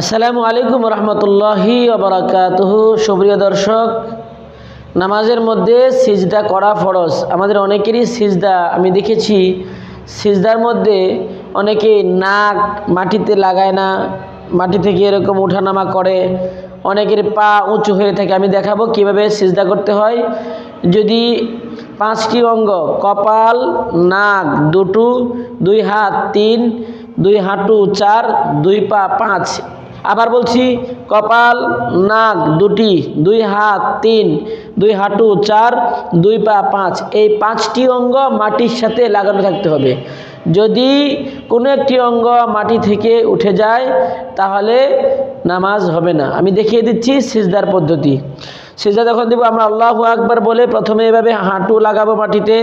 আসসালামু আলাইকুম রহমতুল্লাহি আবরাকাতহ সুপ্রিয় দর্শক, নামাজের মধ্যে সিজদা করা ফরজ। আমাদের অনেকেরই সিজদা, আমি দেখেছি সিজদার মধ্যে অনেকে নাক মাটিতে লাগায় না, মাটি থেকে এরকম ওঠানামা করে, অনেকের পা উঁচু হয়ে থাকে। আমি দেখাবো কীভাবে সিজদা করতে হয়। যদি পাঁচটি অঙ্গ, কপাল, নাক দুটো, দুই হাত তিন, দুই হাঁটু চার, দুই পা পাঁচ আবার বলছি, কপাল, নাক দুটি, দুই হাত তিন, দুই হাঁটু চার, দুই পা পাঁচ, এই পাঁচটি অঙ্গ মাটির সাথে লাগানো থাকতে হবে। যদি কোনো একটি অঙ্গ মাটি থেকে উঠে যায়, তাহলে নামাজ হবে না। আমি দেখিয়ে দিচ্ছি সিজদার পদ্ধতি। সিজদা যখন দেবো, আমরা আল্লাহ আকবার বলে প্রথমে এভাবে হাঁটু লাগাবো মাটিতে,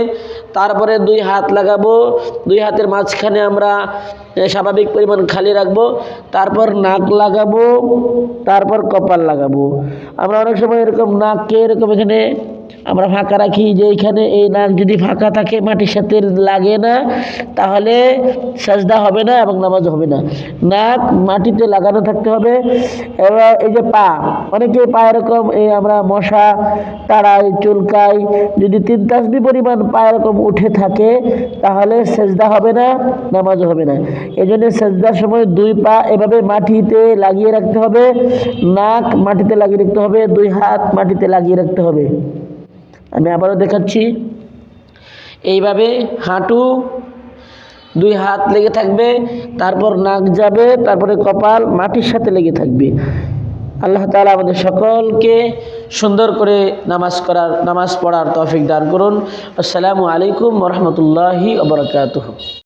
তারপরে দুই হাত লাগাবো, দুই হাতের মাঝখানে আমরা স্বাভাবিক পরিমাণ খালি রাখব, তারপর নাক লাগাবো, তারপর কপাল লাগাবো। আমরা অনেক সময় এরকম নাককে এরকম এখানে আমরা ফাঁকা রাখি যে এইখানে এই নাক যদি ফাঁকা থাকে, মাটির সাথে লাগে না, তাহলে সাজদা হবে না এবং নামাজ হবে না। নাক মাটিতে লাগানো থাকতে হবে। এবার এই যে পা, অনেকে পা এরকম, এই আমরা মশা তাড়াই চুলকাই, যদি তিন তাসবি পরিমাণ পা এরকম উঠে থাকে, তাহলে সেজদা হবে না, নামাজ হবে না। এই জন্য সেজদার সময় দুই পা এভাবে মাটিতে লাগিয়ে রাখতে হবে। নাক মাটিতে লাগিয়ে রাখতে হবে, দুই হাত মাটিতে লাগিয়ে রাখতে হবে। আমি আবারও দেখাচ্ছি। এইভাবে হাঁটু দুই হাত লেগে থাকবে, তারপর নাক যাবে, তারপরে কপাল মাটির সাথে লেগে থাকবে। আল্লাহ তালা আমাদের সকলকে সুন্দর করে নামাজ করার, নামাজ পড়ার তফিক দান করুন। আসসালামু আলাইকুম রহমতুল্লাহি আবরকাতহ